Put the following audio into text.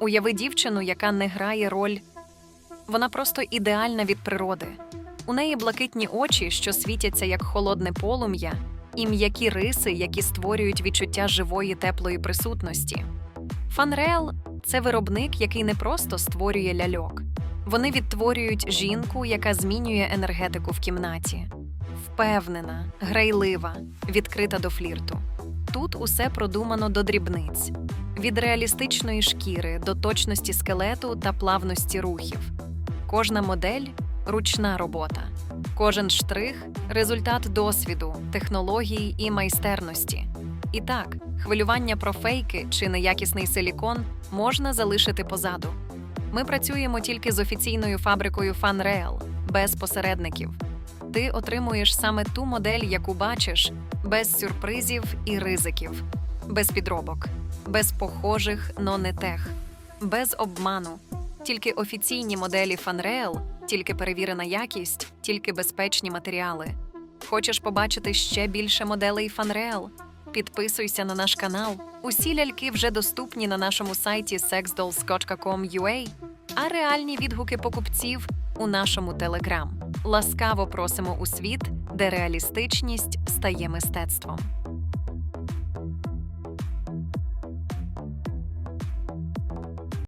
Уяви дівчину, яка не грає роль. Вона просто ідеальна від природи. У неї блакитні очі, що світяться як холодне полум'я, і м'які риси, які створюють відчуття живої теплої присутності. Фанреал це виробник, який не просто створює ляльок. Вони відтворюють жінку, яка змінює енергетику в кімнаті. Впевнена, грайлива, відкрита до флірту. Тут усе продумано до дрібниць від реалістичної шкіри до точності скелету та плавності рухів. Кожна модель ручна робота, кожен штрих результат досвіду, технології і майстерності. І так, хвилювання про фейки чи неякісний силікон можна залишити позаду. Ми працюємо тільки з офіційною фабрикою FunReal, без посередників. Ти отримуєш саме ту модель, яку бачиш, без сюрпризів і ризиків, без підробок, без похожих, но не тех, без обману. Тільки офіційні моделі FunReal, тільки перевірена якість, тільки безпечні матеріали. Хочеш побачити ще більше моделей FunReal? Підписуйся на наш канал. Усі ляльки вже доступні на нашому сайті sexdolls.com.ua, а реальні відгуки покупців у нашому телеграм. Ласкаво просимо у світ, де реалістичність стає мистецтвом.